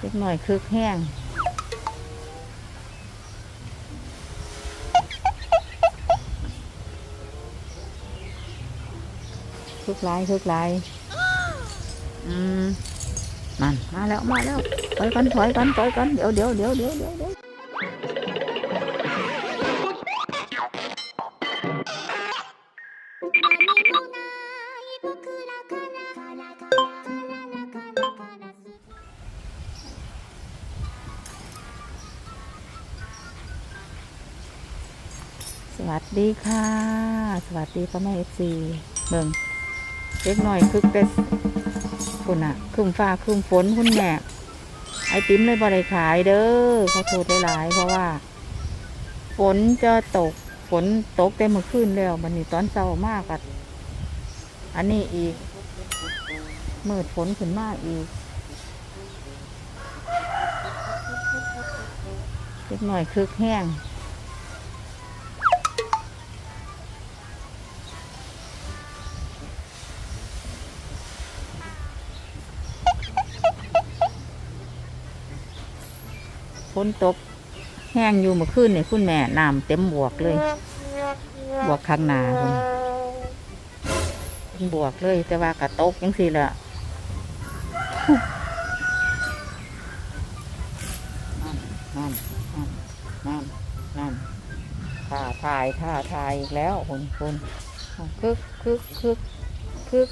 เล็กหน่อยคึกแห้งคึกไล่คึกไล่อืมนั่นมาแล้วมาแล้วถอยกันถอยกันถอยกันเดี๋ยวเดี๋ยวเดี๋ยวเดี๋ยวเดี๋ยว สวัสดีค่ะ สวัสดีพ่อแม่เอฟซีเบิ่งเล็กหน่อยคึกแต่คุณอะคึมฟ้าคึมฝนคุณแม่ไอติมเลยบ่ได้ขายเด้อเขอโทษหลาย เพราะว่า ฝนจะตกฝนตกแต่เมื่อคืนแล้วมันนี่ตอนเช้ามากอะอันนี้อีกมืดฝนขึ้นมากอีกเล็กหน่อยคึกแห้ง ฝนตก แห้งอยู่เมื่อคืนนี่คุณแม่น้ำเต็มบวกเลยบวกข้างหน้าคุณบวกเลย แต่ว่ากระตกยังสิละนั่นนั่นนั่นนอนนอนท่าทายท่าทายอีกแล้วคุณคุณคึกคึกคึกคึก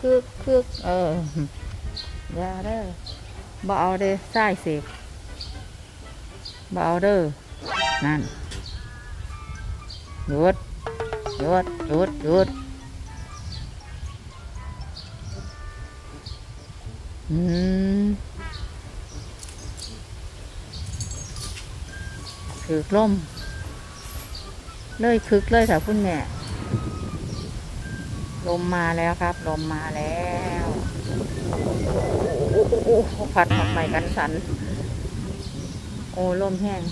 คึกคึกเอออย่าเด้อบ่เอาเด้อใส่สิ เบาเด้อนั่นหยุดหยุดหยุดหยุดอืมคือลมเลยคึกเลยค่ะคุณแม่ลมมาแล้วครับ ลมมาแล้วโอ้โหพัดออกใหม่กันสัน อ้ลมแห้ง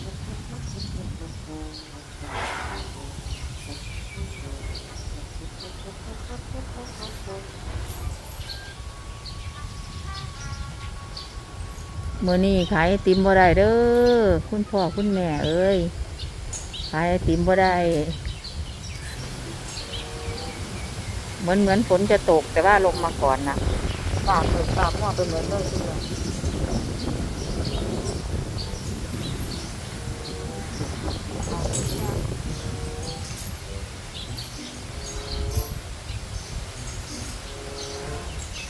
เมื่อนี้ขายไอติมบ่ได้เด้อคุณพ่อคุณแม่เอ้ยขายไอติมบ่ได้ เหมือนเหมือนฝนจะตกแต่ว่าลมมาก่อนนะฝากเปิดฝากหม้อไปเหมือนเลยคุณแม่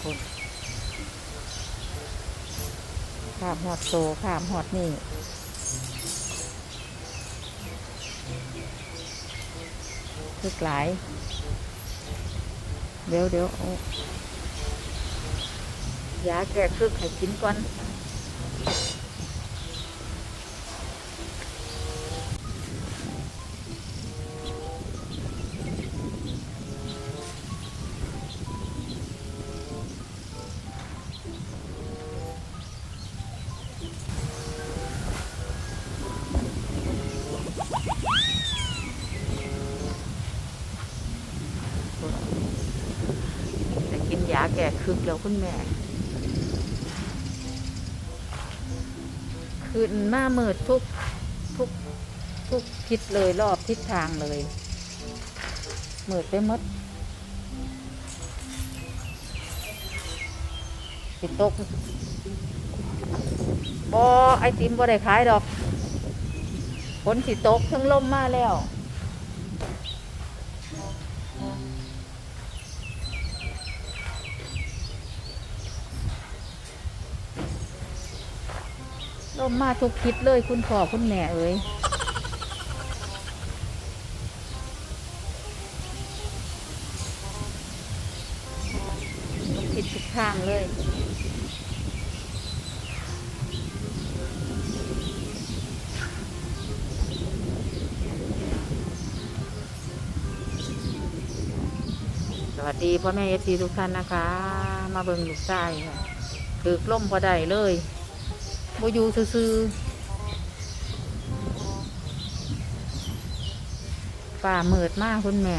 คุณ ข้ามหอดโซข้ามหอดนี่คึกหลาย เดี๋ยวเดี๋ยวยาแก้คึกให้กินก่อน แก้คึกแล้วคุณแม่คืนมาเมิดทุกทุกทุกทิศเลยรอบทิศทางเลยเมิดไปหมดสิตกบอไอติมบ่ได้ขายดอกฝนสิตกทั้งลมมาแล้ว ลมมาทุกทิศเลยคุณพ่อคุณแม่เอ้ยทิศทุกทางเลยสวัสดีพ่อแม่เอฟซีทุกท่านนะคะ มาเบิ่งลูกชายค่ะถือกล่มพอได้เลย บอยู่ซื่อๆฝ่ามืดมากคุณแม่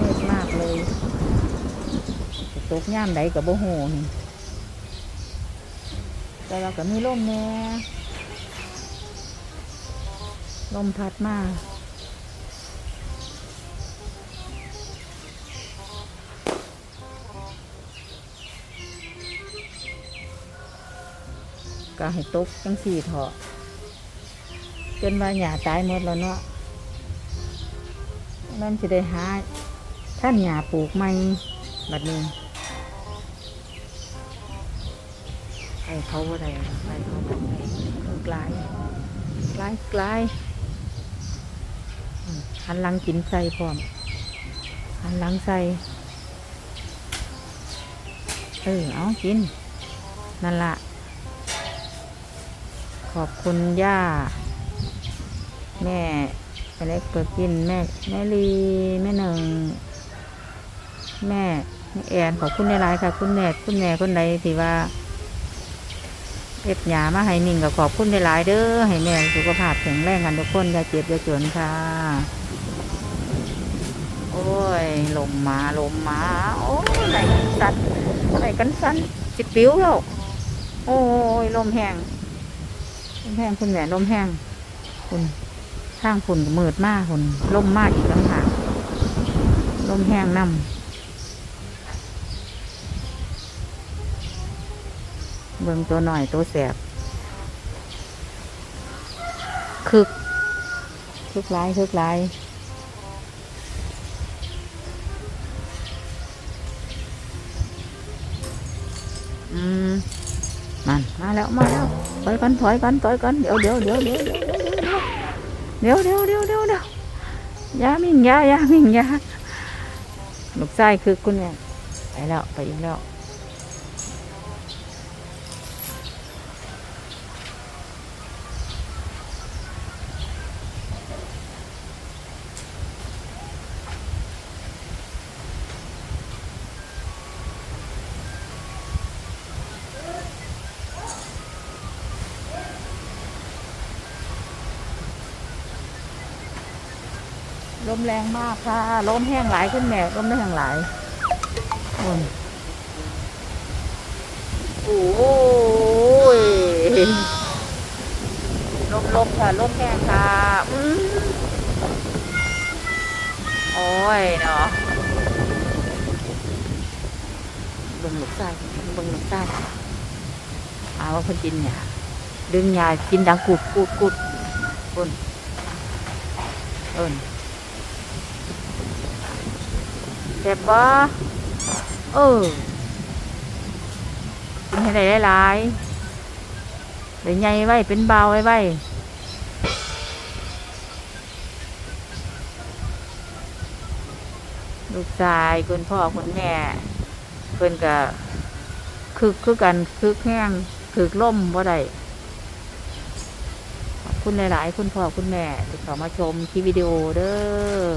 มืดมากเลยตกย่ามใดกับโบโหนี่แต่เราก็มีลมแน่ลมพัดมาก ให้ตกจังสี่เถาะจนว่าหยาตายหมดแล้วเนาะนั่นจะได้หาท่านหยาปลูกใหม่บัดนี้ไอ้เขาอะไรไอ้เขาไหนกลายกลายกลายอืมหันหลังกินใส่พร้อมหันหลังใส่เออเอากินนั่นละ ขอบคุณย่า แม่ไปเล็กเปิดกินแม่แม่ลีแม่หนึ่ง แม่แม่แอนขอบคุณในไลน์ค่ะ คุณแม่คุณแม่คนใดที่ว่าเอ็ดหยามาให้นิ่งก็ขอบคุณหลายๆเด้อให้แม่สุขภาพแข็งแรงกันทุกคนอย่าเจ็บอย่าจนค่ะ โอ้ยลมมาลมมา โอ้ยไหนกันสันไหนกันสันจิปิ้วแล้วโอ้ยลมแห้ง ลมแห้งคุณแหวนลมแห้งคุณข้างฝุ่นมืดมากคุณลมมากอีกต่างหากลมแห้งน้ำเบิ่งตัวหน่อยตัวแสบคึกคึกหลายคึกหลายอืมมันมาแล้ว มาแล้ว ถอยกันถอยกันถอยกันเดี๋ยวเดี๋ยวเดี๋ยวเดี๋ยวเดี๋ยวเดี๋ยวเดี๋ยวเดี๋ยวเดี๋ยวยามิ่งยายามิ่งยาลูกไส้คือคุณเนี่ยไปแล้วไปอีกแล้ว ลมแรงมากค่ะ ลมแห้งหลายขึ้นแม่ลมแห้งหลายโอ้ยโอ้ยลมลมค่ะลมแห้งค่ะโอ้ยเนาะเบิ่งหลุกไส้เบิ่งหลุกไส้เอาว่าคนกินเนี่ยดึงยากินดังกูดกูดกูดคนเอิน เจ็บปะเออกินให้ได้หลายๆเดี๋ยวใหญ่ไว้เป็นเบาไว้ไว้ลูกชายคุณพ่อคุณแม่เพิ่นก็คึกคือกันคึกแห้งคึกล่มบ่ได้คุณหลาย ๆ คุณพ่อคุณแม่ที่เขามาชมคลิปวิดีโอเด้อ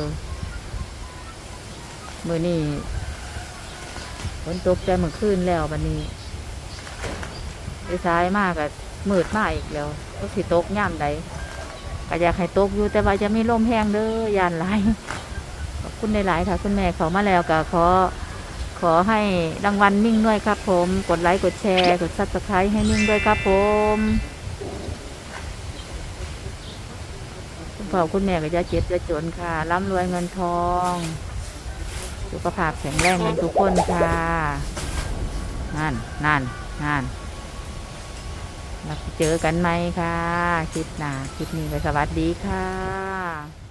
มือนี่ฝนตกใจเมื่อคืนแล้ววันนี้ไปซ้ายมากอะมืดมากอีกแล้วก็สิตกย่ำใดก็อยากให้ตกอยู่แต่ว่าจะไมีลมแห้งเด้อยานหลขอบคุณหลายๆค่ะ คุณแม่เขามาแล้วก็ขอขอให้รางวัลนิ่งด้วยครับผม กดไลค์กดแชร์ กดซับสไครต์ให้นิ่งด้วยครับผมคุณพ่อคุณแม่ก็จะเจ็บจะจนค่ะร่ำรวยเงินทอง สุขภาพแข็งแรงกันทุกคนค่ะนั่นนั่นนั่นเราเจอกันไหมค่ะคลิปหน้าคลิปนี้ไปสวัสดีค่ะ